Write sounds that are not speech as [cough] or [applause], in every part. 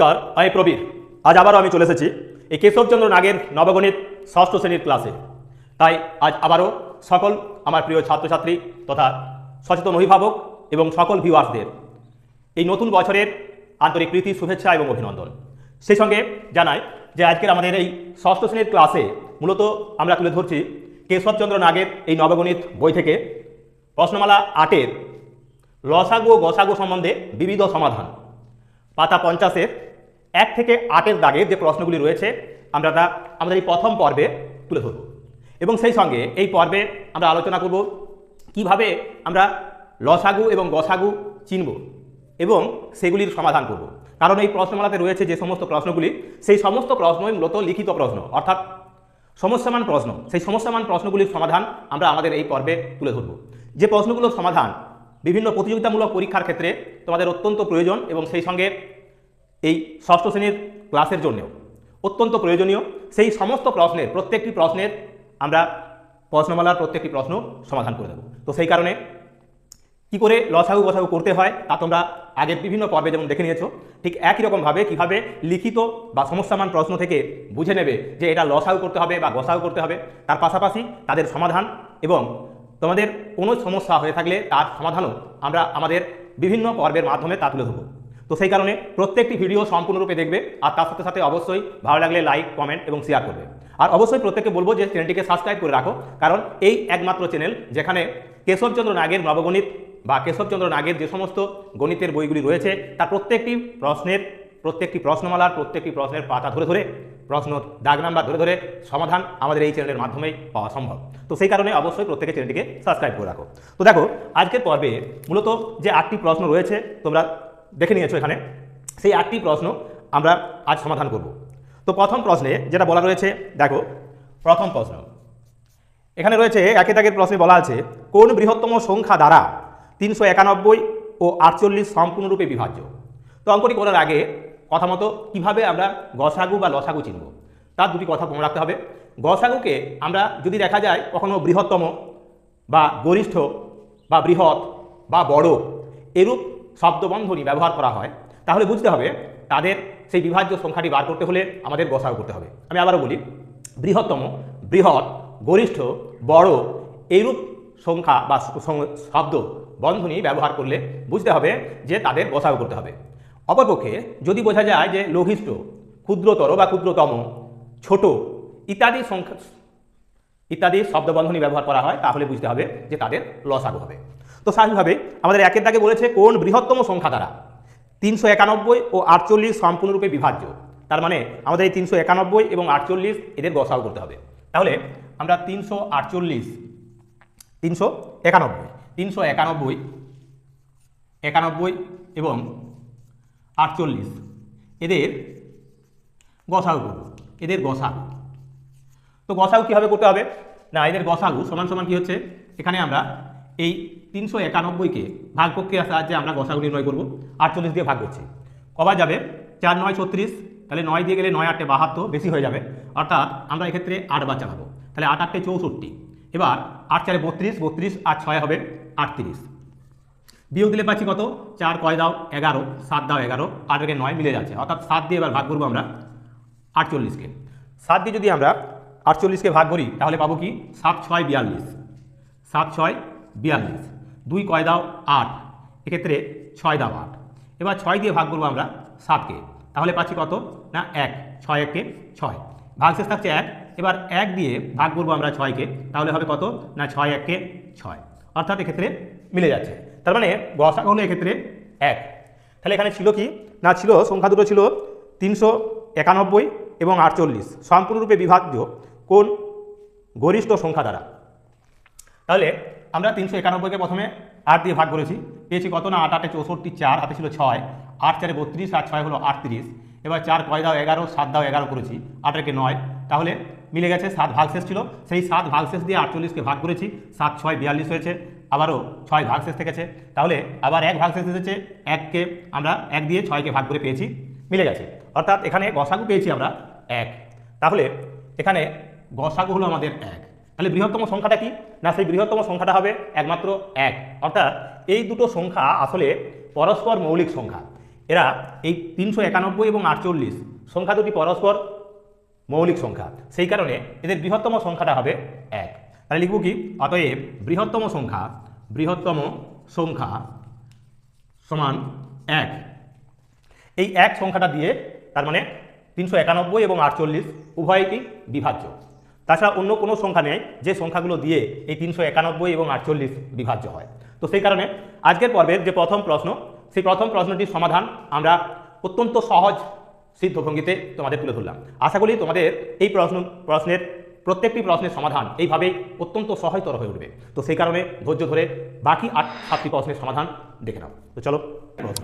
নমস্কার, আমি প্রবীর। আজ আবারও আমি চলে এসেছি এই কেশবচন্দ্র নাগের নবগণিত ষষ্ঠ শ্রেণির ক্লাসে। তাই আজ আবারও সকল আমার প্রিয় ছাত্রছাত্রী তথা সচেতন অভিভাবক এবং সকল ভিউয়ার্সদের এই নতুন বছরের আন্তরিক প্রীতি, শুভেচ্ছা এবং অভিনন্দন। সেই সঙ্গে জানাই যে আজকের আমাদের এই ষষ্ঠ শ্রেণির ক্লাসে মূলত আমরা তুলে ধরছি কেশবচন্দ্র নাগের এই নবগণিত বই থেকে প্রশ্নমালা আটের লসাগু ও গসাগু সম্বন্ধে বিবিধ সমাধান। পাতা পঞ্চাশের এক থেকে আটের দাগের যে প্রশ্নগুলি রয়েছে, আমরা তা, আমাদের এই প্রথম পর্বে তুলে ধরব। এবং সেই সঙ্গে এই পর্বে আমরা আলোচনা করব কীভাবে আমরা লসাগু এবং গসাগু চিনব এবং সেগুলির সমাধান করব। কারণ এই প্রশ্নমালাতে রয়েছে যে সমস্ত প্রশ্নগুলি, সেই সমস্ত প্রশ্নই মূলত লিখিত প্রশ্ন, অর্থাৎ সমস্যামান প্রশ্ন, সেই সমস্যামান প্রশ্নগুলির সমাধান আমরা আমাদের এই পর্বে তুলে ধরব। যে প্রশ্নগুলোর সমাধান বিভিন্ন প্রতিযোগিতামূলক পরীক্ষার ক্ষেত্রে তোমাদের অত্যন্ত প্রয়োজন এবং সেই সঙ্গে এই ষষ্ঠ শ্রেণির ক্লাসের জন্যেও। অত্যন্ত প্রয়োজনীয়। সেই সমস্ত প্রশ্নের, প্রত্যেকটি প্রশ্নের আমরা প্রশ্নমালার প্রত্যেকটি প্রশ্ন সমাধান করে দেবো। তো সেই কারণে কি করে লসাগু গসাগু করতে হয় তা তোমরা আগের বিভিন্ন পর্বে যেমন দেখে নিয়েছো, ঠিক একই রকমভাবে কীভাবে লিখিত বা সমস্যামান প্রশ্ন থেকে বুঝে নেবে যে এটা লসাগু করতে হবে বা গসাগু করতে হবে। তার পাশাপাশি তাদের সমাধান এবং তোমাদের কোনো সমস্যা হয়ে থাকলে তার সমাধানও আমরা আমাদের বিভিন্ন পর্বের মাধ্যমে তা তুলে ধরবো। তো সেই কারণে প্রত্যেকটি ভিডিও সম্পূর্ণরূপে দেখবে, আর তার সাথে সাথে অবশ্যই ভালো লাগলে লাইক কমেন্ট এবং শেয়ার করবে। আর অবশ্যই প্রত্যেককে বলব যে চ্যানেলটিকে সাবস্ক্রাইব করে রাখো, কারণ এই একমাত্র চ্যানেল যেখানে কেশবচন্দ্র নাগের নবগণিত বা কেশবচন্দ্র নাগের যে সমস্ত গণিতের বইগুলি রয়েছে, তার প্রত্যেকটি প্রশ্নের, প্রত্যেকটি প্রশ্নমালার, প্রত্যেকটি প্রশ্নের পাতা ধরে ধরে, প্রশ্ন দাগ নাম্বার ধরে ধরে সমাধান আমাদের এই চ্যানেলের মাধ্যমেই পাওয়া সম্ভব। তো সেই কারণে অবশ্যই প্রত্যেকে চ্যানেলটিকে সাবস্ক্রাইব করে রাখো। তো দেখো, আজকের পর্বে মূলত যে আটটি প্রশ্ন রয়েছে, তোমরা দেখে নিয়েছো এখানে। সেই আটটি প্রশ্ন আমরা আজ সমাধান করব। তো প্রথম প্রশ্নে যেটা বলা রয়েছে, দেখো, প্রথম প্রশ্ন। এখানে রয়েছে একে দাগের প্রশ্নে বলা আছে, কোন বৃহত্তম সংখ্যা দ্বারা তিনশো একানব্বই ও আটচল্লিশ সম্পূর্ণরূপে বিভাজ্য? তো অঙ্কটি করার আগে কথা মতো কীভাবে আমরা গসাগু বা লসাগু চিনব? তার দুটি কথা মনে রাখতে হবে। গসাগুকে আমরা যদি দেখা যায় কখনো বৃহত্তম বা গরিষ্ঠ বা বৃহৎ বা বড়, এরূপ শব্দবন্ধনী ব্যবহার করা হয়, তাহলে বুঝতে হবে তাদের সেই বিভাজ্য সংখ্যাটি বার করতে হলে আমাদের গসাগু করতে হবে। আমি আবারও বলি, বৃহত্তম, বৃহৎ, গরিষ্ঠ, বড় এইরূপ সংখ্যা বা শব্দ বন্ধনী ব্যবহার করলে বুঝতে হবে যে তাদের গসাগু করতে হবে। অপরপক্ষে যদি বোঝা যায় যে লঘিষ্ঠ, ক্ষুদ্রতর বা ক্ষুদ্রতম, ছোট ইত্যাদি সংখ্যা, ইত্যাদি শব্দবন্ধনী ব্যবহার করা হয়, তাহলে বুঝতে হবে যে তাদের লসাগু হবে। তো স্বাভাবিকভাবে আমাদের একের দাগে বলেছে কোন বৃহত্তম সংখ্যা দ্বারা? তিনশো একানব্বই ও আটচল্লিশ সম্পূর্ণরূপে বিভাজ্য। তার মানে আমাদের এই তিনশো একানব্বই এবং আটচল্লিশ এদের গসাও করতে হবে। তাহলে আমরা তিনশো আটচল্লিশ, তিনশো একানব্বই তিনশো একানব্বই একানব্বই এবং আটচল্লিশ এদের গসাগু করব, এদের গসাগু। তো গসাগু কীভাবে করতে হবে? না, এদের গসাগু সমান সমান কী হচ্ছে? এখানে আমরা এই তিনশো একানব্বইকে ভাগ সাহায্যে আমরা গসাগু নির্ণয় করব। আটচল্লিশ দিয়ে ভাগ করছি। কবা যাবে? চার, নয়, ছত্রিশ। তাহলে নয় দিয়ে গেলে নয় আটটে বাহাত্তর, বেশি হয়ে যাবে। অর্থাৎ আমরা এক্ষেত্রে আট বার চালাবো। তাহলে আট আটটে চৌষট্টি। এবার আট, চারে বত্রিশ বত্রিশ আর ছয় হবে আটত্রিশ। বিয়োগ দিলে পাচ্ছি কত? চার, কয় দাও? এগারো, সাত দাও এগারো। আট একে নয় মিলে যাচ্ছে। অর্থাৎ সাত দিয়ে এবার ভাগ করব আমরা আটচল্লিশকে। সাত দিয়ে যদি আমরা আটচল্লিশকে ভাগ করি, তাহলে পাবো কি? সাত, ছয়, বিয়াল্লিশ। সাত, ছয়, বিয়াল্লিশ। দুই কয় দাও আট। এক্ষেত্রে ছয় দাও আট। এবার ছয় দিয়ে ভাগ করব আমরা সাতকে। তাহলে পাচ্ছি কত? না, এক। ছয় এককে ছয়। ভাগশেষ থাকছে এক। এবার এক দিয়ে ভাগ করব আমরা ছয়কে। তাহলে হবে কত? না, ছয় এককে ছয়। অর্থাৎ এক্ষেত্রে মিলে যাচ্ছে। তার মানে গসা হলো এক্ষেত্রে এক। তাহলে এখানে ছিল কি? না, ছিল, সংখ্যা দুটো ছিল তিনশো একানব্বই এবং আটচল্লিশ। সম্পূর্ণরূপে বিভাজ্য কোন গরিষ্ঠ সংখ্যা দ্বারা। তাহলে আমরা তিনশো একানব্বইকে প্রথমে আট দিয়ে ভাগ করেছি। পেয়েছি কত না? আট, আটে চৌষট্টি, চার হাতে ছিল ছয়। আট, চারে বত্রিশ, আর ছয় হলো আটত্রিশ। এবার চার, কয় দাও এগারো, সাত দাও এগারো করেছি আট একে নয়। তাহলে মিলে গেছে সাত ভাগশেষ ছিল। সেই সাত ভাগশেষ দিয়ে আটচল্লিশকে ভাগ করেছি, সাত, ছয়, বিয়াল্লিশ হয়েছে। আবারও ছয় ভাগশেষ থেকেছে। তাহলে আবার এক ভাগশেষ এসেছে, এককে আমরা এক দিয়ে ছয়কে ভাগ করে পেয়েছি। মিলে গেছে। অর্থাৎ এখানে গসাগু পেয়েছি আমরা এক। তাহলে এখানে গসাগু হলো আমাদের এক। তাহলে বৃহত্তম সংখ্যাটা কি? না, সেই বৃহত্তম সংখ্যাটা হবে একমাত্র এক। অর্থাৎ এই দুটো সংখ্যা আসলে পরস্পর মৌলিক সংখ্যা। এরা এই তিনশো একানব্বই এবং আটচল্লিশ সংখ্যা দুটি পরস্পর মৌলিক সংখ্যা। সেই কারণে এদের বৃহত্তম সংখ্যাটা হবে এক। তাহলে লিখব কি? অতএব বৃহত্তম সংখ্যা বৃহত্তম সংখ্যা সমান এক। এই এক সংখ্যাটা দিয়ে তার মানে তিনশো একানব্বই এবং আটচল্লিশ উভয়টি বিভাজ্য। তাছাড়া অন্য কোনো সংখ্যা নেই, যে সংখ্যাগুলো দিয়ে এই তিনশো একানব্বই এবং আটচল্লিশ বিভাজ্য হয়। তো সেই কারণে আজকের পর্বের যে প্রথম প্রশ্ন, সেই প্রথম প্রশ্নটির সমাধান আমরা অত্যন্ত সহজ সিদ্ধ ভঙ্গিতে তোমাদের তুলে ধরলাম। আশা করি তোমাদের এই প্রশ্ন, প্রশ্নের প্রত্যেকটি প্রশ্নের সমাধান এইভাবেই অত্যন্ত সহজতর হয়ে উঠবে। তো সেই কারণে ধৈর্য ধরে বাকি আট, সাতটি প্রশ্নের সমাধান দেখে নাও। তো চলো প্রশ্ন।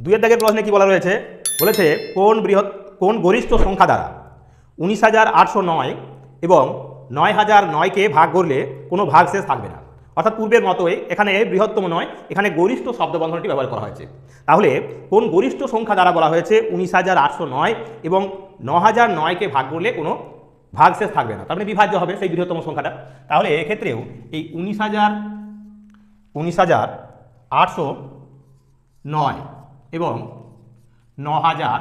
দুইয়ের দাগের প্রশ্নে কি বলা রয়েছে? বলেছে, কোন বৃহৎ, কোন গরিষ্ঠ সংখ্যা দ্বারা উনিশ হাজার আটশো নয় এবং নয় হাজার নয়কে ভাগ করলে কোনো ভাগশেষ থাকবে না। অর্থাৎ পূর্বের মতোই এখানে বৃহত্তম নয়, এখানে গরিষ্ঠ শব্দবন্ধনটি ব্যবহার করা হয়েছে। তাহলে কোন গরিষ্ঠ সংখ্যা দ্বারা বলা হয়েছে উনিশ হাজার আটশো নয় এবং ন হাজার নয়কে ভাগ করলে কোনো ভাগশেষ থাকবে না। তার মানে বিভাজ্য হবে সেই বৃহত্তম সংখ্যাটা। তাহলে এক্ষেত্রেও এই উনিশ হাজার উনিশ হাজার আটশো নয় এবং ন হাজার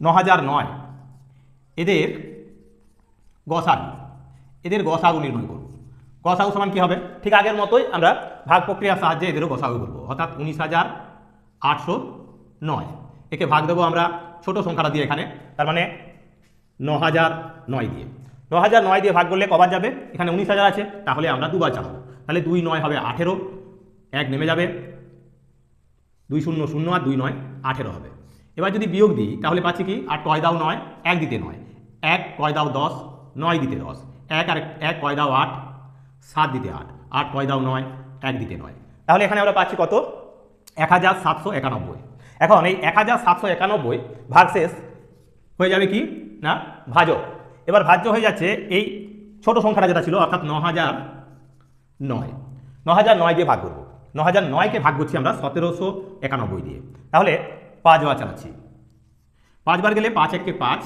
ন হাজার নয়, এদের গসাগু। এদের গসাগু নির্ণয় করব গসাগু সমান কী হবে? ঠিক আগের মতোই আমরা ভাগ প্রক্রিয়ার সাহায্যে এদেরও গসাগু করব অর্থাৎ উনিশ হাজার আটশো নয়। একে ভাগ দেবো আমরা ছোট সংখ্যাটা দিয়ে এখানে, তার মানে ন হাজার নয় দিয়ে। ন হাজার নয় দিয়ে ভাগ করলে কবার যাবে? এখানে উনিশ হাজার আছে, তাহলে আমরা দুবার চালাবো। তাহলে দুই নয় হবে আঠেরো, এক নেমে যাবে দুই শূন্য শূন্য আর দুই নয় আঠেরো হবে। এবার যদি বিয়োগ দিই, তাহলে পাচ্ছি কি? আর কয় দাও নয়, এক দিতে নয়। এক কয় দাও দশ নয় দিতে দশ। এক আর এক কয় দাও আট, সাত দিতে আট। আট কয় দাও নয়, এক দিতে নয়। তাহলে এখানে আমরা পাচ্ছি কত? এক হাজার সাতশো একানব্বই। এখন এই এক হাজার সাতশো একানব্বই ভাগশেষ হয়ে যাবে কি? না, ভাজক। এবার ভাজ্য হয়ে যাচ্ছে এই ছোট সংখ্যাটা যেটা ছিল, অর্থাৎ ন হাজার নয়। ন হাজার নয় দিয়ে ভাগ করব। ন হাজার নয়কে ভাগ করছি আমরা সতেরোশো একানব্বই দিয়ে। তাহলে পাঁচবার চালাচ্ছি। পাঁচবার গেলে পাঁচ এককে পাঁচ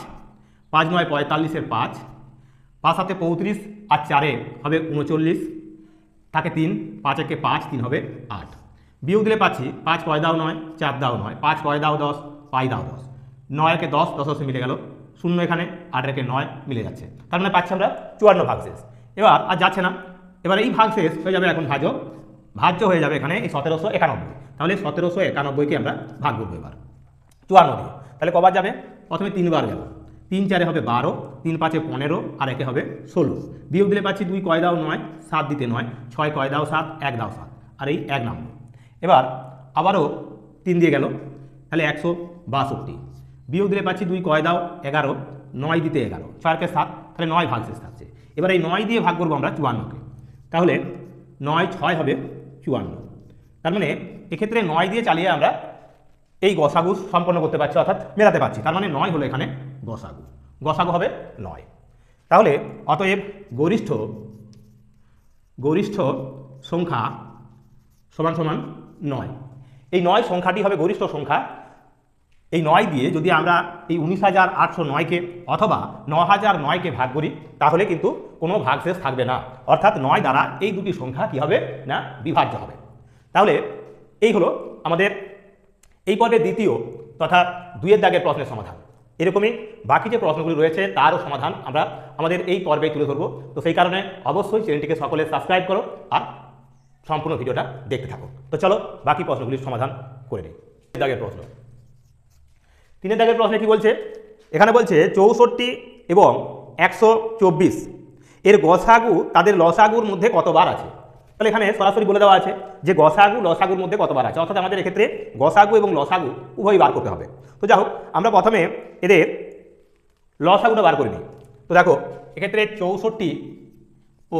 পাঁচ নয় পঁয়তাল্লিশের পাঁচ পাঁচ হাতে পঁয়ত্রিশ আর চারে হবে উনচল্লিশ। থাকে তিন, পাঁচ একে পাঁচ, তিন হবে আট। বিয়োগ দিলে পাচ্ছি, পাঁচ কয় দাও নয়, চার দাও নয়, পাঁচ কয় দাও দশ পাই দাও দশ। নয় একে দশ দশ দশে মিলে গেল। শূন্য এখানে, আট একে নয় মিলে যাচ্ছে। তার মানে পাচ্ছি আমরা চুয়ান্ন ভাগশেষ এবার আর যাচ্ছে না। এবার এই ভাগশেষ হয়ে যাবে এখন ভাজক ভাজ্য হয়ে যাবে এখানে এই সতেরোশো একানব্বই। তাহলে সতেরোশো একানব্বইকে আমরা ভাগ করব এবার। চুয়ান্ন দিয়ে। তাহলে কবার যাবে? প্রথমে তিনবার গেল। তিন চারে হবে বারো, তিন পাঁচে পনেরো, আর একে হবে ষোলো। বিয়োগ দিলে পাচ্ছি দুই, কয় দাও নয়, সাত দিতে নয়, ছয়, কয় দাও সাত, এক দাও সাত, আর এই এক নাম্বার। এবার আবারও তিন দিয়ে গেল, তাহলে একশো বাষট্টি। বিয়োগ দিলে পাচ্ছি দুই, কয় দাও এগারো, নয় দিতে এগারো ছয়কে সাত, তাহলে নয় ভাগ শেষ থাকছে। এবার এই নয় দিয়ে ভাগ করব আমরা চুয়ান্নকে। তাহলে নয়, ছয় হবে চুয়ান্ন। তার মানে এক্ষেত্রে নয় দিয়ে চালিয়ে আমরা এই গসাগু সম্পন্ন করতে পারছি, অর্থাৎ মেলাতে পারছি। তার মানে নয় হলো এখানে গসাগু। গসাগু হবে নয়। তাহলে অতএব গরিষ্ঠ গরিষ্ঠ সংখ্যা সমান সমান নয়। এই নয় সংখ্যাটি হবে গরিষ্ঠ সংখ্যা। এই নয় দিয়ে যদি আমরা এই উনিশ হাজার আটশো নয়কে অথবা ন হাজার নয়কে ভাগ করি, তাহলে কিন্তু কোনো ভাগশেষ থাকবে না। অর্থাৎ নয় দ্বারা এই দুটি সংখ্যা কী হবে না, বিভাজ্য হবে। তাহলে এই হলো আমাদের এই পর্বের দ্বিতীয় তথা দুইয়ের দাগের প্রশ্নের সমাধান। এরকমই বাকি যে প্রশ্নগুলি রয়েছে তারও সমাধান আমরা আমাদের এই পর্বে তুলে ধরবো। তো সেই কারণে অবশ্যই চ্যানেলটিকে সকলে সাবস্ক্রাইব করো আর সম্পূর্ণ ভিডিওটা দেখতে থাকো। তো চলো বাকি প্রশ্নগুলির সমাধান করে নিই। দাগের প্রশ্ন। তিনের দাগের প্রশ্নে কি বলছে? এখানে বলছে চৌষট্টি এবং একশো চব্বিশ। এর গসাগু তাদের লসাগুর মধ্যে কতবার আছে? তাহলে এখানে সরাসরি বলে দেওয়া আছে যে গসাগু লসাগুর মধ্যে কতবার আছে। অর্থাৎ আমাদের এক্ষেত্রে গসাগু এবং লসাগু উভয়ই বার করতে হবে। তো যাই হোক, আমরা প্রথমে এদের লসাগুটা বার করে নিই তো দেখো, এক্ষেত্রে চৌষট্টি ও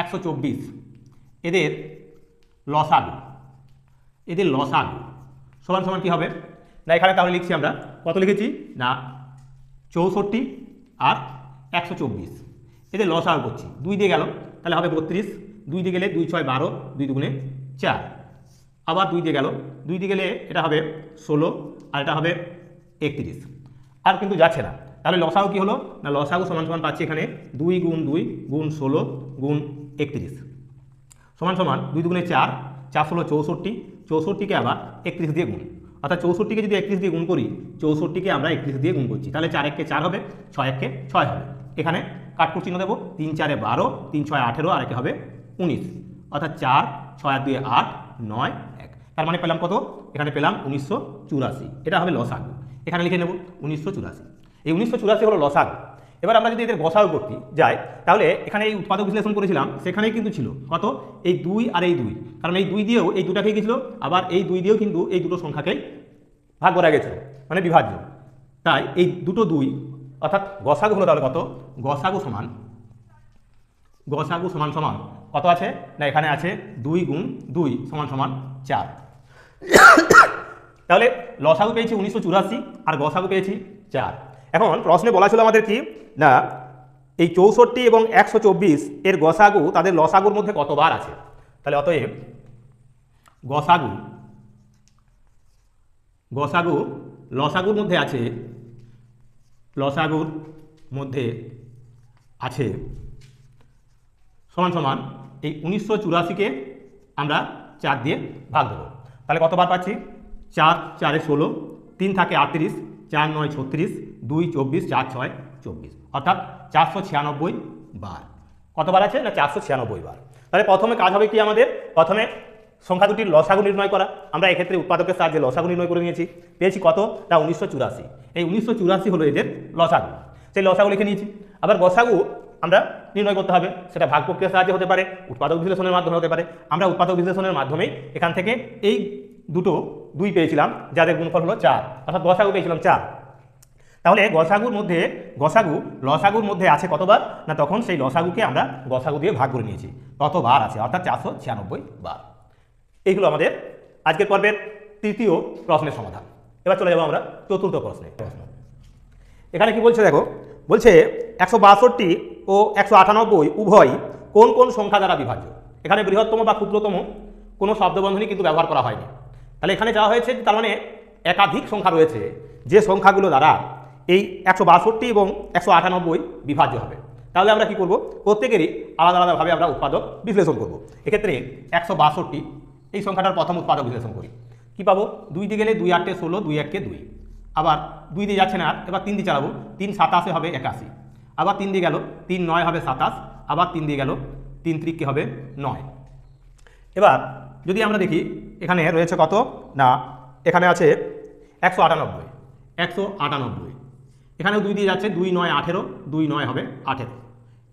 একশো চব্বিশ, এদের লসাগু এদের লসাগু সমান সমান কী হবে? না, এখানে তাহলে লিখছি আমরা, কত লিখেছি? না, চৌষট্টি আর একশো চব্বিশ। এদের লসাগু করছি। দুই দিয়ে গেল, তাহলে হবে বত্রিশ। দুই দিয়ে গেলে দুই ছয় বারো, দুই দুগুণে চার। আবার দুই দিয়ে গেল, দুই দিয়ে গেলে এটা হবে ষোলো আর এটা হবে একত্রিশ। আর কিন্তু যাচ্ছে না। তাহলে লসাগু কী হলো? না, লসাগু সমান সমান পাচ্ছি এখানে দুই গুণ দুই গুণ ষোলো গুণ একত্রিশ। সমান সমান দুই দুগুণে চার চার ষোলো চৌষট্টি, চৌষট্টিকে আবার একত্রিশ দিয়ে গুণ। অর্থাৎ চৌষট্টিকে যদি একত্রিশ দিয়ে গুণ করি, চৌষট্টিকে আমরা একত্রিশ দিয়ে গুণ করছি। তাহলে চার এককে চার হবে, ছয় এককে ছয় হবে। এখানে কাঠপুর চিহ্ন দেবো। তিন চারে বারো, তিন ছয় আঠেরো, আর একে হবে উনিশ। অর্থাৎ চার, ছয় দুই আট, নয় এক তার মানে পেলাম কত? এখানে পেলাম উনিশশো চুরাশি। এটা হবে লসাগু। এখানে লিখে নেব উনিশশো চুরাশি। এই উনিশশো চুরাশি হলো লসাগু। এবার আমরা যদি এদের গসাগু করতে যাই, তাহলে এখানে এই উৎপাদক বিশ্লেষণ করেছিলাম, সেখানেই কিন্তু ছিল। কত? এই দুই আর এই দুই। কারণ এই দুই দিয়েও এই দুটাকেই গেছিল আবার এই দুই দিয়েও কিন্তু এই দুটো সংখ্যাকেই ভাগ করা গেছিল মানে বিভাজ্য। তাই এই দুটো দুই, অর্থাৎ গসাগু হলো তাহলে কত? গসাগু সমান গসাগু সমান সমান কত আছে? না, এখানে আছে দুই গুণ দুই সমান সমান চার। [coughs] তাহলে লসাগু পেয়েছি উনিশশো চুরাশি আর গসাগু পেয়েছি চার। এখন প্রশ্নে বলা ছিল আমাদের কি? না, এই চৌষট্টি এবং একশো চব্বিশ এর গসাগু তাদের লসাগুর মধ্যে কতবার আছে? তাহলে অতএব গসাগু গসাগু লসাগুর মধ্যে আছে, লসাগুর মধ্যে আছে সমান সমান এই উনিশশো চুরাশিকে আমরা চার দিয়ে ভাগ দেবো। তাহলে কতবার পাচ্ছি? চার, চারে ষোলো, তিন থাকে আটত্রিশ, চার নয় ছত্রিশ, দুই চব্বিশ, চার ছয় চব্বিশ। অর্থাৎ চারশো ছিয়ানব্বই বার। কতবার আছে না চারশো ছিয়ানব্বই বার? তাহলে প্রথমে কাজ হবে কি আমাদের? প্রথমে সংখ্যা দুটির লসাগু নির্ণয় করা। আমরা এক্ষেত্রে উৎপাদকের সাহায্যে লসাগু নির্ণয় করে নিয়েছি। পেয়েছি কত? না, উনিশশো চুরাশি। এই উনিশশো চুরাশি হলো এদের লসাগু। সেই লসাগু লিখে নিয়েছি। আবার গসাগু আমরা নির্ণয় করতে হবে। সেটা ভাগ প্রক্রিয়ার সাহায্যে হতে পারে, উৎপাদক বিশ্লেষণের মাধ্যমে হতে পারে। আমরা উৎপাদক বিশ্লেষণের মাধ্যমেই এখান থেকে এই দুটো দুই পেয়েছিলাম, যাদের গুণফল হলো চার। অর্থাৎ গসাগু পেয়েছিলাম চার। তাহলে গসাগুর মধ্যে, গসাগু, লসাগুর মধ্যে আছে কতবার? না তখন সেই লসাগুকে আমরা গসাগু দিয়ে ভাগ করে নিয়েছি। ততবার আছে? অর্থাৎ চারশো ছিয়ানব্বই বার। এইগুলো আমাদের আজকের পর্বের তৃতীয় প্রশ্নের সমাধান। এবার চলে যাব আমরা চতুর্থ প্রশ্নে প্রশ্ন। এখানে কি বলছে দেখো? বলছে একশো বাষট্টি ও একশো আটানব্বই, উভয় কোন কোন সংখ্যা দ্বারা বিভাজ্য? এখানে বৃহত্তম বা ক্ষুদ্রতম কোনো শব্দবন্ধনী কিন্তু ব্যবহার করা হয়নি। তাহলে এখানে যা হয়েছে তার মানে একাধিক সংখ্যা রয়েছে, যে সংখ্যাগুলো দ্বারা এই একশো বাষট্টি এবং একশো আটানব্বই বিভাজ্য হবে। তাহলে আমরা কি করব? প্রত্যেকেরই আলাদা আলাদাভাবে আমরা উৎপাদক বিশ্লেষণ করব। এক্ষেত্রে একশো বাষট্টি, এই সংখ্যাটার প্রথম উৎপাদক বিশ্লেষণ করি। কি পাবো? দুই দিয়ে গেলে দুই আটে ষোলো, দুই এককে দুই। আবার দুই দিয়ে যাচ্ছে না আর, এবার তিন দিয়ে চালাবো। তিন সাতাশে হবে একাশি। আবার তিন দিয়ে গেল, তিন নয় হবে সাতাশ, আবার তিন দিয়ে গেল, তিন ত্রিককে হবে? নয়। এবার যদি আমরা দেখি, এখানে রয়েছে কত? না, এখানে আছে একশো আটানব্বই একশো আটানব্বই। এখানেও দুই দিয়ে যাচ্ছে, দুই নয় আঠেরো, দুই নয় হবে আঠেরো।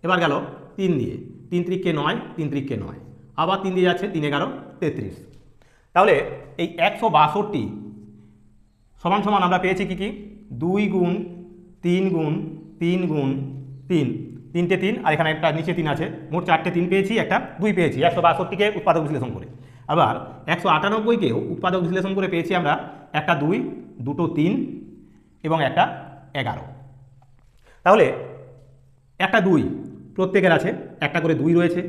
এবার গেল তিন দিয়ে, তিন ত্রিককে নয়, তিন ত্রিককে নয়, আবার তিন দিয়ে যাচ্ছে তিন এগারো, তেত্রিশ। তাহলে এই একশো বাষট্টি সমান সমান আমরা পেয়েছি কি কি? দুই গুণ তিন গুণ তিন গুণ তিন। তিনটে তিন, আর এখানে একটা নিচে তিন আছে। মোট চারটে তিন পেয়েছি, একটা দুই পেয়েছি। একশো বাষট্টিকে উৎপাদক বিশ্লেষণ করে। আবার একশো আটানব্বইকেও উৎপাদক বিশ্লেষণ করে পেয়েছি আমরা একটা দুই, দুটো তিন এবং একটা এগারো। তাহলে একটা দুই প্রত্যেকের আছে, একটা করে দুই রয়েছে।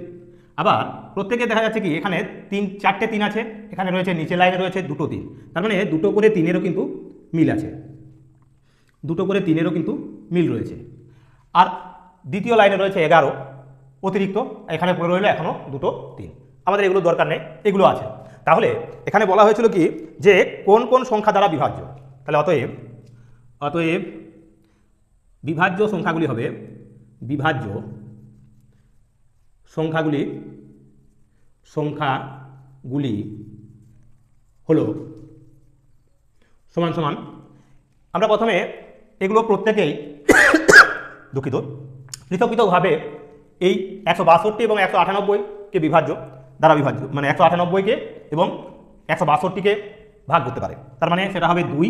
আবার প্রত্যেকে দেখা যাচ্ছে কি, এখানে তিন, চারটে তিন আছে, এখানে রয়েছে নিচে লাইনে রয়েছে দুটো তিন। তার মানে দুটো করে তিনেরও কিন্তু মিল আছে। দুটো করে তিনেরও কিন্তু মিল রয়েছে। আর দ্বিতীয় লাইনে রয়েছে এগারো, অতিরিক্ত, এখানে পড়ে রইল এখনও দুটো তিন। আমাদের এগুলো দরকার নেই, এগুলো আছে। তাহলে এখানে বলা হয়েছিল কি, যে কোন কোন সংখ্যা দ্বারা বিভাজ্য? তাহলে অতএব অতএব বিভাজ্য সংখ্যাগুলি হবে, বিভাজ্য সংখ্যাগুলি সংখ্যাগুলি হলো সমান সমান। আমরা প্রথমে এগুলো প্রত্যেকেই দুঃখিত। পৃথক পৃথকভাবে এই একশো বাষট্টি এবং একশো আটানব্বইকে বিভাজ্য, দ্বারা বিভাজ্য মানে একশো আটানব্বইকে এবং একশো বাষট্টিকে ভাগ করতে পারে। তার মানে সেটা হবে দুই,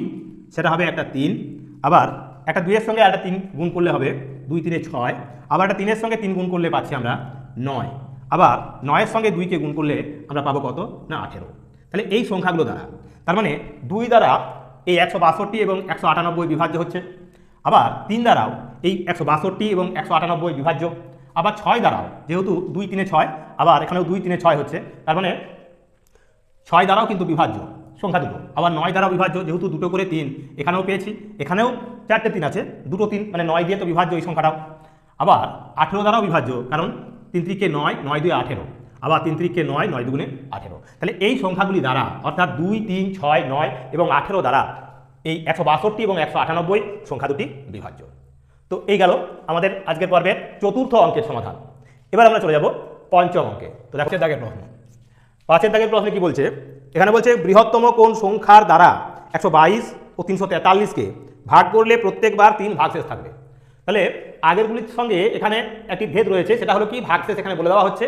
সেটা হবে একটা তিন, আবার একটা দুইয়ের সঙ্গে একটা তিন গুণ করলে হবে দুই তিনে ছয়, আবার একটা তিনের সঙ্গে তিন গুণ করলে পাচ্ছি আমরা নয়, আবার নয়ের সঙ্গে দুইকে গুণ করলে আমরা পাবো কত? না, আঠেরো। তাহলে এই সংখ্যাগুলো দ্বারা। তার মানে দুই দ্বারা এই একশো বাষট্টি এবং একশো আটানব্বই বিভাজ্য হচ্ছে। আবার তিন দ্বারাও এই একশো বাষট্টি এবং একশো আটানব্বই বিভাজ্য। আবার ছয় দ্বারাও, যেহেতু দুই তিনে ছয়, আবার এখানেও দুই তিনে ছয় হচ্ছে, তার মানে ছয় দ্বারাও কিন্তু বিভাজ্য, সংখ্যা দুটো। আবার নয় দ্বারাও বিভাজ্য, যেহেতু দুটো করে তিন, এখানেও পেয়েছি, এখানেও চারটে তিন আছে, দুটো তিন মানে নয় দিয়ে তো বিভাজ্য এই সংখ্যাটাও। আবার আঠেরো দ্বারাও বিভাজ্য, কারণ তিন ত্রিকে নয় নয় দুই আঠেরো, আবার তিন তিরিখকে নয় নয় দুগুণে আঠেরো। তাহলে এই সংখ্যাগুলি দ্বারা, অর্থাৎ দুই, তিন, ছয়, নয় এবং আঠেরো দ্বারা এই একশো বাষট্টি এবং একশো আটানব্বই সংখ্যা দুটি বিভাজ্য। তো এই গেল আমাদের আজকের পর্বের চতুর্থ অঙ্কের সমাধান। এবার আমরা চলে যাব পঞ্চম অঙ্কে। তো দেখো দাগের প্রশ্ন। পাঁচের দাগের প্রশ্নে কি বলছে? এখানে বলছে বৃহত্তম কোন সংখ্যার দ্বারা একশো বাইশ ও তিনশো তেতাল্লিশকে ভাগ করলে প্রত্যেকবার তিন ভাগশেষ থাকবে। তাহলে আগেরগুলির সঙ্গে এখানে একটি ভেদ রয়েছে সেটা হলো কি? ভাগশেষ এখানে বলে দেওয়া হচ্ছে।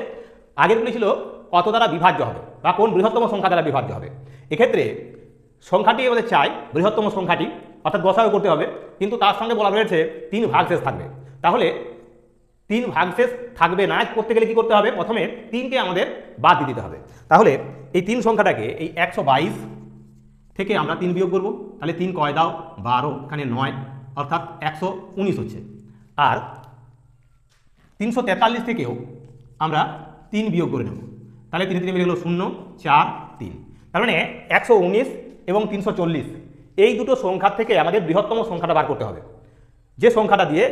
আগেরগুলি ছিল কত দ্বারা বিভাজ্য হবে বা কোন বৃহত্তম সংখ্যা দ্বারা বিভাজ্য হবে। এক্ষেত্রে সংখ্যাটি আমাদের চাই, বৃহত্তম সংখ্যাটি, অর্থাৎ গসাও করতে হবে, কিন্তু তার সঙ্গে বলা রয়েছে তিন ভাগশেষ থাকবে। তাহলে তিন ভাগশেষ থাকবে না, করতে গেলে কি করতে হবে? প্রথমে তিনকে আমাদের বাদ দিতে হবে। তাহলে এই তিন সংখ্যাটাকে এই একশো বাইশ থেকে আমরা তিন বিয়োগ করব। তাহলে তিন কয় দাও? বারো, এখানে নয়, অর্থাৎ একশো উনিশ হচ্ছে। আর তিনশো তেতাল্লিশ থেকেও আমরা তিন বিয়োগ করে নেব। তাহলে তিন তিন মিলে গেলো শূন্য, চার, তিন। তার মানে একশো উনিশ এবং তিনশো চল্লিশ। এই দুটো সংখ্যার থেকে আমাদের বৃহত্তম সংখ্যাটা বার করতে হবে। যে সংখ্যাটা দিয়ে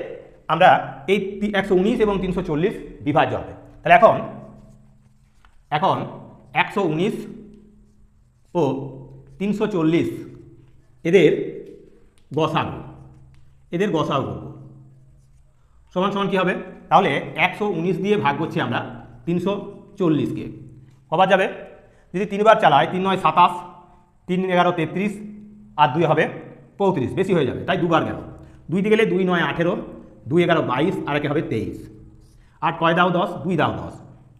আমরা এই একশো উনিশ এবং তিনশো চল্লিশ বিভাজ্য হবে। তাহলে এখন এখন একশো উনিশ ও তিনশো চল্লিশ, এদের গসাগু। এদের গসাগু করব। সমান সমান কী হবে? তাহলে একশো উনিশ দিয়ে ভাগ করছি আমরা তিনশো চল্লিশকে কবার যাবে? যদি তিনবার চালাই তিন নয় সাতাশ তিন, এগারো, তেত্রিশ আর দুই হবে পঁয়ত্রিশ, বেশি হয়ে যাবে, তাই দুবার গেল। দুই দিয়ে গেলে দুই, নয়, আঠেরো, দুই, এগারো, বাইশ, আর একে হবে তেইশ। আট কয় দাও দশ? দুই দাও দশ।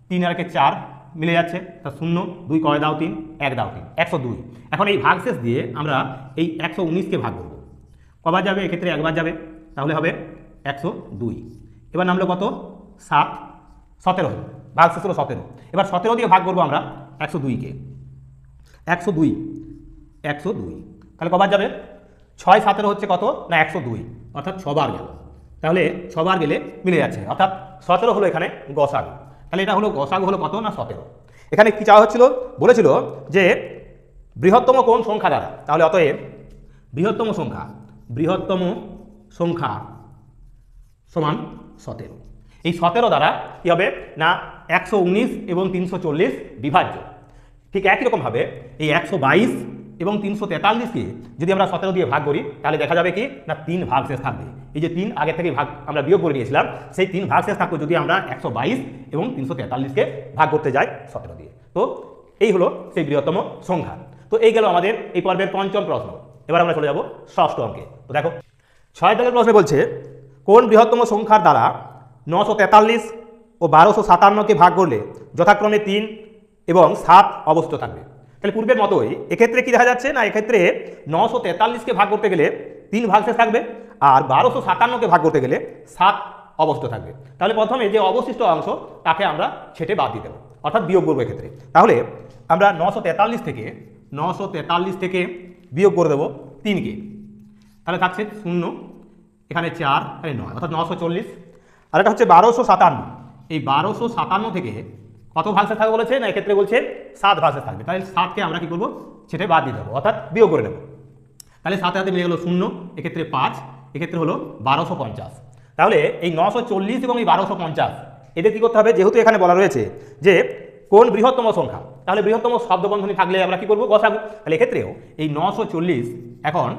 তিন আর একে চার, মিলে যাচ্ছে, তা শূন্য, দুই কয় দাও তিন, এক দাও তিন, একশো দুই। এখন এই ভাগশেষ দিয়ে আমরা এই একশো উনিশকে ভাগ করব। কবার যাবে? এক্ষেত্রে একবার যাবে, তাহলে হবে একশো দুই। এবার নামলো কত? সাত, সতেরো। হলো ভাগশেষ হলো সতেরো। এবার সতেরো দিয়ে ভাগ করব আমরা একশো দুইকে একশো দুই একশো দুই। তাহলে কবার যাবে? ছয় সতেরো হচ্ছে কত? না, একশো দুই। অর্থাৎ ছবার গেল। তাহলে ছবার গেলে মিলে যাচ্ছে। অর্থাৎ সতেরো হলো এখানে গসাগু। তাহলে এটা হলো গসাগু হলো কত না সতেরো? এখানে কী চাওয়া হচ্ছিল? বলেছিল যে বৃহত্তম কোন সংখ্যা দ্বারা। তাহলে অতএব বৃহত্তম সংখ্যা বৃহত্তম সংখ্যা সমান সতেরো। এই সতেরো দ্বারা কী হবে? না, একশো উনিশ এবং তিনশো চল্লিশ বিভাজ্য। ঠিক একই রকমভাবে এই একশো বাইশ এবং তিনশো তেতাল্লিশকে যদি আমরা সতেরো দিয়ে ভাগ করি, তাহলে দেখা যাবে কি? না, তিন ভাগ শেষ থাকবে। এই যে তিন আগে থেকে ভাগ আমরা বিয়োগ করে নিয়েছিলাম, সেই তিন ভাগ শেষ থাকবে যদি আমরা একশো বাইশ এবং তিনশো তেতাল্লিশকে ভাগ করতে যাই সতেরো দিয়ে। তো এই হলো সেই বৃহত্তম সংখ্যা। তো এই গেল আমাদের এই পর্বের পঞ্চম প্রশ্ন। এবার আমরা চলে যাব ষষ্ঠ অঙ্কে। তো দেখো ছয় দাগের প্রশ্নে বলছে, কোন বৃহত্তম সংখ্যার দ্বারা নশো তেতাল্লিশ ও বারোশো সাতান্নকে ভাগ করলে যথাক্রমে তিন এবং সাত অবস্থিত থাকবে? তাহলে পূর্বের মতোই, এক্ষেত্রে কি দেখা যাচ্ছে? না, এক্ষেত্রে নশো তেতাল্লিশকে ভাগ করতে গেলে তিন ভাগ শেষ থাকবে আর বারোশো সাতান্নকে ভাগ করতে গেলে সাত অবস্থিত থাকবে। তাহলে প্রথমে যে অবশিষ্ট অংশ, তাকে আমরা ছেটে বাদ দিয়ে দেবো, অর্থাৎ বিয়োগ করব এক্ষেত্রে। তাহলে আমরা নশো তেতাল্লিশ থেকে নশো তেতাল্লিশ থেকে বিয়োগ করে দেবো তিনকে। তাহলে থাকছে শূন্য, এখানে চার, এখানে নয়, অর্থাৎ নশো চল্লিশ। আর এটা হচ্ছে বারোশো সাতান্ন। এই বারোশো সাতান্ন থেকে কত ভাগসে থাকবে বলেছে না এক্ষেত্রে বলছে সাত ভাগসে থাকবে তাহলে সাতকে আমরা কি করব? সেটা বাদ দিয়ে দেবো, অর্থাৎ বিয়োগ করে নেব। তাহলে সাথে সাথে মিলে গেলো শূন্য, এক্ষেত্রে পাঁচ, এক্ষেত্রে হলো বারোশো পঞ্চাশ। তাহলে এই নশো চল্লিশ এবং এই বারোশো পঞ্চাশ, এদের কী করতে হবে? যেহেতু এখানে বলা রয়েছে যে কোন বৃহত্তম সংখ্যা, তাহলে বৃহত্তম শব্দবন্ধনী থাকলে আমরা কী করব? গসাগু তাহলে এক্ষেত্রেও এই নশো চল্লিশ এখন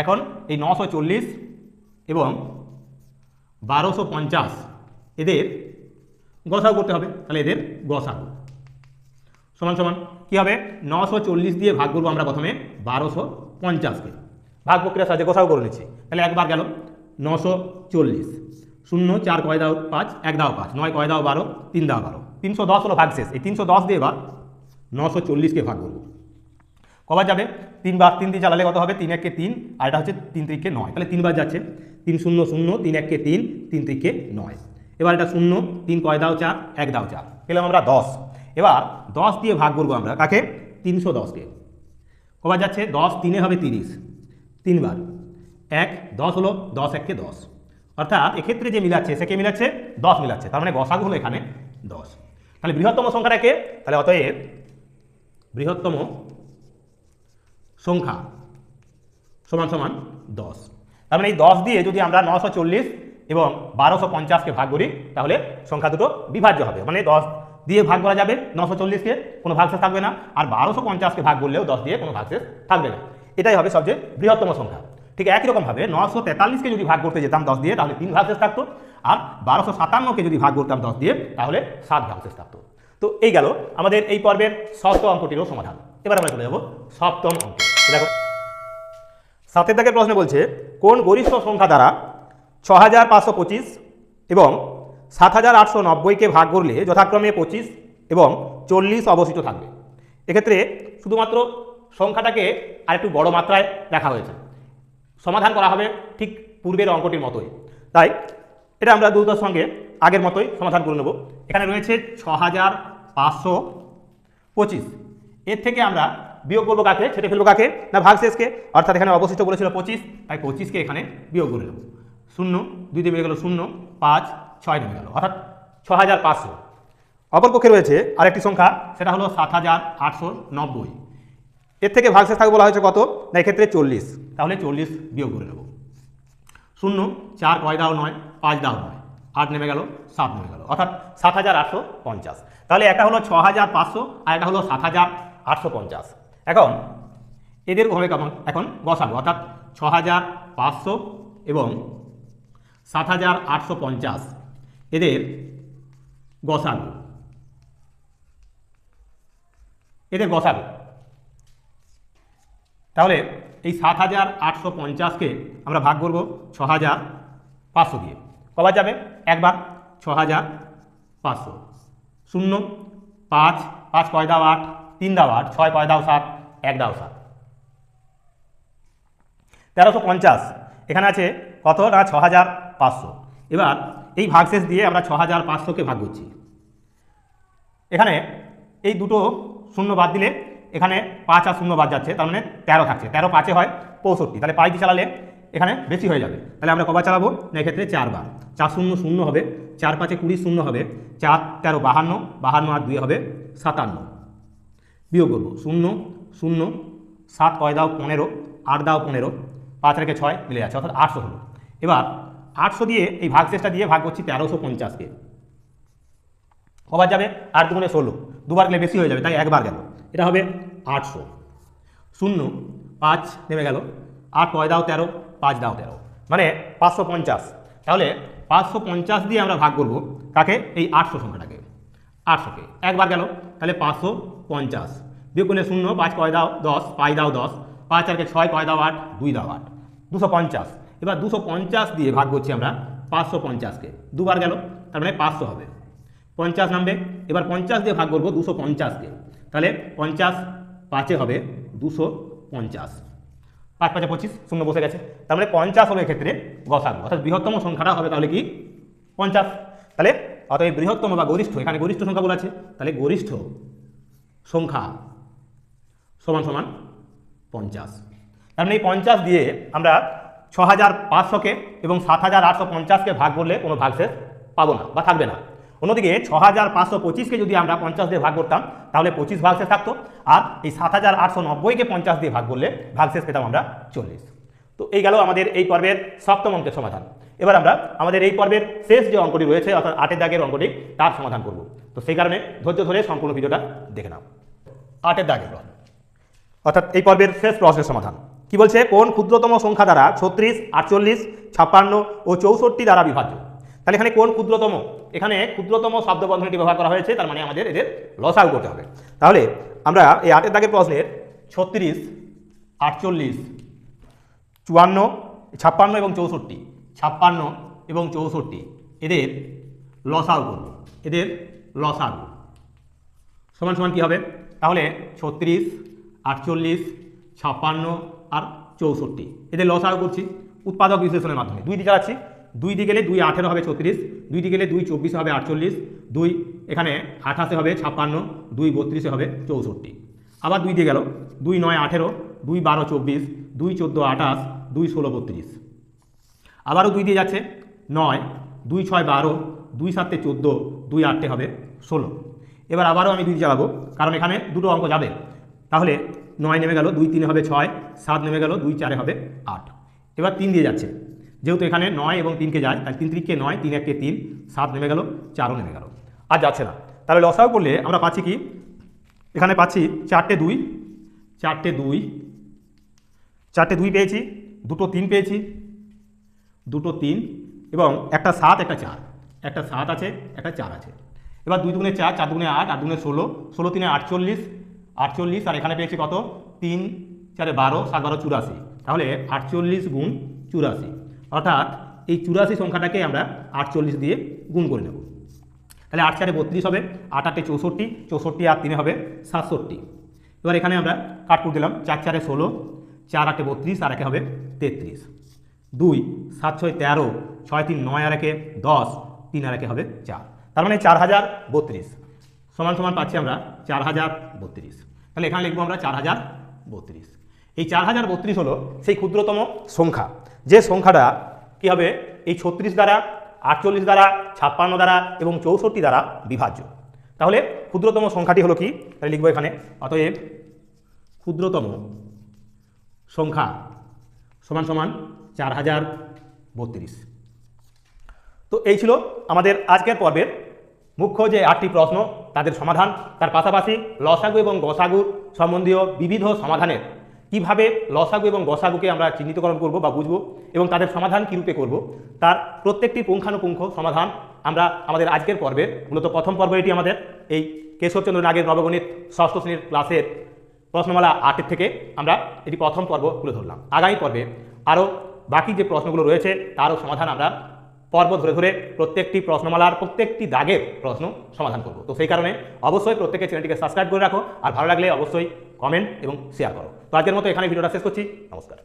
এখন এই নশো চল্লিশ এবং বারোশো পঞ্চাশ, এদের গসাগু করতে হবে, তাহলে এদের গসাগু। সমান সমান, কী হবে? নশো চল্লিশ দিয়ে ভাগ করব আমরা প্রথমে বারোশো পঞ্চাশকে। ভাগ প্রক্রিয়ার সাহায্যে গোসাও করে নিচ্ছি। তাহলে একবার গেল, নশো চল্লিশ। শূন্য, চার কয় দাও পাঁচ, এক দাও পাঁচ, নয় কয় দাও বারো, তিন দাও বারো। তিনশো দশ হলো ভাগ শেষ। এই তিনশো দশ দিয়ে এবার নশো চল্লিশকে ভাগ করব। কবার যাবে? তিনবার তিন দিয়ে চালালে কত হবে? তিন এককে তিন, আর এটা হচ্ছে তিন তিরিখকে নয়। তাহলে তিনবার যাচ্ছে। তিন শূন্য শূন্য, তিন এককে তিন তিন তিরিখকে নয়। এবার এটা শূন্য, তিন কয় দাও চার? এক দাও চার। পেলাম আমরা দশ। এবার দশ দিয়ে ভাগ করব আমরা। কাকে? তিনশো দশকে কবার যাচ্ছে? দশ তিনে হবে তিরিশ। তিনবার। এক, দশ হলো দশ এককে দশ। অর্থাৎ এক্ষেত্রে যে মিলাচ্ছে, সে কে মিলাচ্ছে? দশ মিলাচ্ছে। তার মানে গসাগু হলো এখানে দশ। তাহলে বৃহত্তম সংখ্যাটা কে তাহলে অতএব বৃহত্তম সংখ্যা সমান সমান দশ। তার মানে এই দশ দিয়ে যদি আমরা নশো চল্লিশ এবং বারোশো পঞ্চাশকে ভাগ করি, তাহলে সংখ্যা দুটো বিভাজ্য হবে। মানে দশ দিয়ে ভাগ করা যাবে, নশো চল্লিশকে কোনো ভাগশেষ থাকবে না। আর বারোশো পঞ্চাশকে ভাগ করলেও দশ দিয়ে কোনো ভাগশেষ থাকবে না। এটাই হবে সবচেয়ে বৃহত্তম সংখ্যা। ঠিক একই রকমভাবে নশো তেতাল্লিশকে যদি ভাগ করতে যেতাম দশ দিয়ে, তাহলে তিন ভাগশেষ থাকতো। আর বারোশো সাতান্নকে যদি ভাগ করতাম দশ দিয়ে, তাহলে সাত ভাগশেষ থাকতো। তো এই গেল আমাদের এই পর্বের ষষ্ঠ অঙ্কটিরও সমাধান। এবার আমরা চলে যাব সপ্তম অঙ্ক। দেখো, সাতের দাগের প্রশ্নে বলছে, কোন গরিষ্ঠ সংখ্যা দ্বারা ছ হাজার পাঁচশো পঁচিশ এবং সাত হাজার আটশো নব্বইকে ভাগ করলে যথাক্রমে পঁচিশ এবং চল্লিশ অবশিষ্ট থাকবে। এক্ষেত্রে শুধুমাত্র সংখ্যাটাকে আরেকটু বড় মাত্রায় দেখা হয়েছে। সমাধান করা হবে ঠিক পূর্বের অঙ্কটির মতোই। তাই এটা আমরা দ্রুতর সঙ্গে আগের মতোই সমাধান করে নেব। এখানে রয়েছে ছ হাজার পাঁচশো পঁচিশ। এর থেকে আমরা বিয়োগ করব কাকে? ছেটে ফেলব কাকে? না ভাগশেষকে? অর্থাৎ এখানে অবশিষ্ট বলেছিল পঁচিশ, তাই পঁচিশকে এখানে বিয়োগ করে নেব। শূন্য, দুই দিয়ে বেড়ে গেল শূন্য, পাঁচ, ছয় নেমে গেল, অর্থাৎ ছ হাজার পাঁচশো। অপরপক্ষে রয়েছে আরেকটি সংখ্যা, সেটা হলো সাত হাজার আটশো নব্বই। এর থেকে ভাগশেষ থাকবে বলা হয়েছে কত? না, এক্ষেত্রে চল্লিশ। তাহলে চল্লিশ বিয়োগ করে নেব। শূন্য, চার কয় দাও নয়, পাঁচ দাও নয়, আট নেমে গেল, সাত নেমে গেল, অর্থাৎ সাত হাজার আটশো পঞ্চাশ। তাহলে একটা হলো ছ হাজার পাঁচশো আর একটা হলো সাত হাজার আটশো পঞ্চাশ। এখন, এদের হবে কেমন এখন বসাবো, অর্থাৎ ছ হাজার পাঁচশো এবং সাত হাজার আটশো পঞ্চাশ। এদের গসাগু এদের গসাগু তাহলে এই সাত হাজার আটশো পঞ্চাশকে আমরা ভাগ করব ছ হাজার পাঁচশো দিয়ে। কবার যাবে? একবার ছ হাজার পাঁচশো। শূন্য, পাঁচ পাঁচ কয় দাও আট, তিন দাও আট, ছয় কয় দাও সাত, এক দাও সাত। তেরোশো পঞ্চাশ। এখানে আছে কত না ছ হাজার পাঁচশো। এবার এই ভাগশেষ দিয়ে আমরা ছ হাজার পাঁচশোকে ভাগ করছি। এখানে এই দুটো শূন্য বাদ দিলে এখানে পাঁচ আর শূন্য বাদ যাচ্ছে, তার মানে তেরো থাকছে। তেরো পাঁচে হয় পঁয়ষট্টি। তাহলে পাঁচ দিয়ে চালালে? এখানে বেশি হয়ে যাবে। তাহলে আমরা কবার চালাবো? না, এক্ষেত্রে চারবার। চার শূন্য শূন্য হবে, চার পাঁচে কুড়ি শূন্য হবে, চার তেরো বাহান্ন বাহান্ন আর দুই হবে সাতান্ন। বিয়োগ করব। শূন্য শূন্য, সাত কয় দাও পনেরো, আট দাও পনেরো পাঁচ রেখে ছয় মিলে যাচ্ছে, অর্থাৎ আটশো হলো। এবার আটশো দিয়ে এই ভাগশেষটা দিয়ে ভাগ করছি তেরোশো পঞ্চাশকে। কবার যাবে? আট দুগুণে ষোলো। দুবার গেলে বেশি হয়ে যাবে, তাই একবার গেল। এটা হবে আটশো। শূন্য, পাঁচ নেমে গেল। আট কয় দাও তেরো, পাঁচ দাও তেরো। মানে পাঁচশো পঞ্চাশ। তাহলে পাঁচশো পঞ্চাশ দিয়ে আমরা ভাগ করব কাকে? এই আটশো সংখ্যাটাকে। আটশোকে। একবার গেল, তাহলে পাঁচশো পঞ্চাশ। বিয়োগ শূন্য, পাঁচ কয় দাও? দশ। পাঁচ দাও দশ। পাঁচ চারকে ছয়, কয় দাও আট? দুই দাও আট। দুশো পঞ্চাশ। এবার দুশো পঞ্চাশ দিয়ে ভাগ করছি আমরা পাঁচশো পঞ্চাশকে। দুবার গেল, তার মানে পাঁচশো হবে। পঞ্চাশ নামবে, এবার পঞ্চাশ দিয়ে ভাগ করব দুশো পঞ্চাশকে। তাহলে পঞ্চাশ পাঁচে হবে দুশো পঞ্চাশ। পাঁচ পাঁচে পঁচিশ, শূন্য বসে গেছে। তার মানে পঞ্চাশ হবে এক্ষেত্রে গসাগু। অর্থাৎ বৃহত্তম সংখ্যাটা হবে তাহলে কি? পঞ্চাশ। তাহলে অতএব বৃহত্তম বা গরিষ্ঠ, এখানে গরিষ্ঠ সংখ্যা আছে। তাহলে গরিষ্ঠ সংখ্যা সমান সমান পঞ্চাশ। তার মানে এই পঞ্চাশ দিয়ে আমরা ছ হাজার পাঁচশোকে এবং সাত হাজার আটশো পঞ্চাশকে ভাগ করলে কোনো ভাগশেষ পাবো না বা থাকবে না। অন্যদিকে ছ হাজার পাঁচশো পঁচিশকে যদি আমরা পঞ্চাশ দিয়ে ভাগ করতাম, তাহলে পঁচিশ ভাগশেষ থাকতো। আর এই সাত হাজার আটশো নব্বইকে পঞ্চাশ দিয়ে ভাগ করলে ভাগশেষ পেতাম আমরা চল্লিশ। তো এই গেল আমাদের এই পর্বের সপ্তম অঙ্কের সমাধান। এবার আমরা আমাদের এই পর্বের শেষ যে অঙ্কটি রয়েছে, অর্থাৎ আটের দাগের অঙ্কটি, তার সমাধান করব। তো সেই কারণে ধৈর্য ধরে সম্পূর্ণ ভিডিওটা দেখে নাও। আটের দাগের প্রশ্ন অর্থাৎ এই পর্বের শেষ প্রশ্নের সমাধান। কি বলছে? কোন ক্ষুদ্রতম সংখ্যা দ্বারা ছত্রিশ, আটচল্লিশ, ছাপ্পান্ন ও চৌষট্টি দ্বারা বিভাজ্য? তাহলে এখানে কোন ক্ষুদ্রতম? এখানে ক্ষুদ্রতম শব্দ বন্ধনীটি ব্যবহার করা হয়েছে, তার মানে আমাদের এদের লসাগু করতে হবে। তাহলে আমরা এই আটের দাগের প্রশ্নের ছত্রিশ, আটচল্লিশ, চুয়ান্ন, ছাপ্পান্ন এবং চৌষট্টি, ছাপ্পান্ন এবং চৌষট্টি এদের লসাগু করব। এদের লসাগু। সমান সমান কী হবে? তাহলে ছত্রিশ আটচল্লিশ, ছাপ্পান্ন আর চৌষট্টি। এদের লসাগু করছি উৎপাদক বিশ্লেষণের মাধ্যমে। দুই দিকে যাচ্ছি দুই দিকে গেলে দুই আঠেরো হবে ছত্রিশ, দুই দিকে গেলে দুই চব্বিশে হবে আটচল্লিশ, দুই এখানে আঠাশে হবে ছাপ্পান্ন, দুই বত্রিশে হবে চৌষট্টি। আবার দুই দিয়ে গেল, দুই নয় আঠেরো, দুই বারো চব্বিশ, দুই চোদ্দ আঠাশ, দুই ষোলো বত্রিশ। আবারও দুই দিয়ে যাচ্ছে, নয়, দুই ছয় বারো, দুই সাতে চোদ্দ, দুই আটটে হবে ষোলো। এবার আবারও আমি দুই চালাবো, কারণ এখানে দুটো অঙ্ক যাবে। তাহলে নয় নেমে গেল, দুই তিনে হবে ছয়, সাত নেমে গেল, দুই চারে হবে আট। এবার তিন দিয়ে যাচ্ছে। যেহেতু এখানে নয় এবং তিনকে যায়, তাই তিন তিরিককে নয়, তিন এককে তিন, সাত নেমে গেল, চারও নেমে গেল। আর যাচ্ছে না। তাহলে লসাও করলে আমরা পাচ্ছি কি? এখানে পাচ্ছি চারটে দুই চারটে দুই চারটে দুই পেয়েছি, দুটো তিন পেয়েছি, দুটো তিন, এবং একটা সাত, একটা চার। একটা সাত আছে, একটা চার আছে। এবার দুই দুগুণে চার চার দুগুণে আট আট দুগুণে ষোলো ষোলো তিনে আটচল্লিশ আটচল্লিশ আর এখানে পেয়েছি কত? তিন, চারে বারো, সাত বারো, চুরাশি। তাহলে আটচল্লিশ গুণ চুরাশি। অর্থাৎ এই চুরাশি সংখ্যাটাকে আমরা আটচল্লিশ দিয়ে গুণ করে নেব। তাহলে আট চারে বত্রিশ হবে, আট আটে চৌষট্টি চৌষট্টি আর তিনে হবে সাতষট্টি। এবার এখানে আমরা কাট করে দিলাম, চার চারে ষোলো, চার আটে বত্রিশ, আর একে হবে তেত্রিশ। দুই, সাত ছয় তেরো, ছয় তিন নয় আর একে দশ, তিন আর একে হবে চার। তার মানে চার হাজার বত্রিশ। সমান সমান পাচ্ছি আমরা চার হাজার বত্রিশ। তাহলে এখানে লিখব আমরা চার হাজার বত্রিশ। এই চার হাজার বত্রিশ হলো সেই ক্ষুদ্রতম সংখ্যা। যে সংখ্যাটা কী হবে? এই ছত্রিশ দ্বারা, আটচল্লিশ দ্বারা, ছাপ্পান্ন দ্বারা এবং চৌষট্টি দ্বারা বিভাজ্য। তাহলে ক্ষুদ্রতম সংখ্যাটি হলো কি? তাহলে লিখব এখানে। অতএব ক্ষুদ্রতম সংখ্যা সমান সমান চার হাজার বত্রিশ। তো এই ছিল আমাদের আজকের পর্বের মুখ্য যে আটটি প্রশ্ন, তাদের সমাধান। তার পাশাপাশি লসাগু এবং গসাগু সম্বন্ধীয় বিবিধ সমাধানের। কীভাবে লসাগু এবং গসাগুকে আমরা চিহ্নিতকরণ করব বা বুঝব এবং তাদের সমাধান কীরূপে করব, তার প্রত্যেকটি পুঙ্খানুপুঙ্খ সমাধান আমরা আমাদের আজকের পর্বে, মূলত প্রথম পর্ব এটি আমাদের, এই কেশবচন্দ্র নাগের নবগণিত ষষ্ঠ শ্রেণির ক্লাসের প্রশ্নমালা আটের থেকে আমরা এটি প্রথম পর্ব তুলে ধরলাম। আগামী পর্বে আরও বাকি যে প্রশ্নগুলো রয়েছে, তারও সমাধান আমরা পর্ব ধরে ধরে প্রত্যেকটি প্রশ্নমালার প্রত্যেকটি দাগের প্রশ্ন সমাধান করব। তো সেই কারণে অবশ্যই প্রত্যেকে চ্যানেলটিকে সাবস্ক্রাইব করে রাখো। আর ভালো লাগলে অবশ্যই কমেন্ট এবং শেয়ার করো। তো আজকের মতো এখানে ভিডিওটা শেষ করছি। নমস্কার।